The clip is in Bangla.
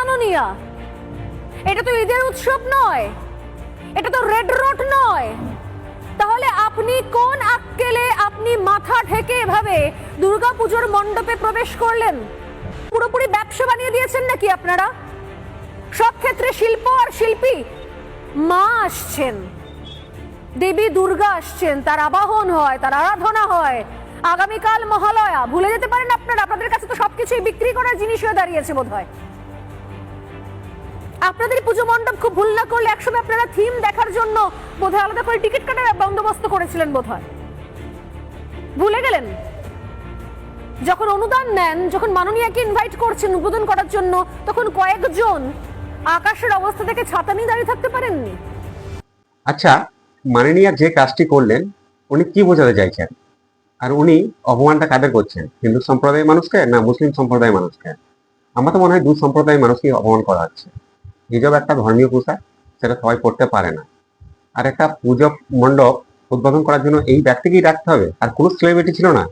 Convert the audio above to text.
মাননীয়া। এটা তো ঈদের উৎসব নয়। এটা তো রেড রোড নয়। তাহলে আপনি কোন আক্কেলে আপনি মাথা ঢেকে এভাবে দুর্গাপুজোর মণ্ডপে প্রবেশ করলেন? পুরোপুরি ব্যবসা বানিয়ে দিয়েছেন নাকি আপনারা? সব ক্ষেত্রে শিল্প আর শিল্পী মা আসছেন। দেবী দুর্গা আসছেন, তার আবাহন হয়, তার আরাধনা হয়। আগামীকাল মহালয়া, ভুলে যেতে পারেন আপনারা, আপনাদের কাছে তো সবকিছুই বিক্রি করার জিনিস হয়ে দাঁড়িয়েছে বোধ হয় আপনাদের পুজো মণ্ডপ খুব ভুল না করলে একসময় আপনারা থিম দেখার জন্য বোধহয় আলাদা করে টিকিট কাটার বন্দোবস্ত করেছিলেন বোধহয়। ভুলে গেলেন? যখন অনুদান নেন, যখন মাননীয়াকে ইনভাইট করছেন উদ্বোধন করার জন্য, তখন কয়েকজন আকাশের অবস্থা থেকে ছাতা নিয়ে দাঁড়িয়ে থাকতে পারেননি? আচ্ছা মাননীয়া যে কাজটি করলেন, উনি কি বোঝাতে চাইছেন? আর উনি অপমানটা কাদের করছেন? হিন্দু সম্প্রদায়ের মানুষকে না মুসলিম সম্প্রদায়ের মানুষকে? আমার তো মনে হয় দু সম্প্রদায়ের মানুষকে অপমান করা হচ্ছে। হিজাব একটা ধর্মীয় পোশাক সেটা সবাই পড়তে পারে না। আর একটা পুজো মণ্ডপ উদ্বোধন করার জন্য এই ব্যক্তিকেই রাখতে হবে। আর কোনো সেলিব্রিটি ছিল না।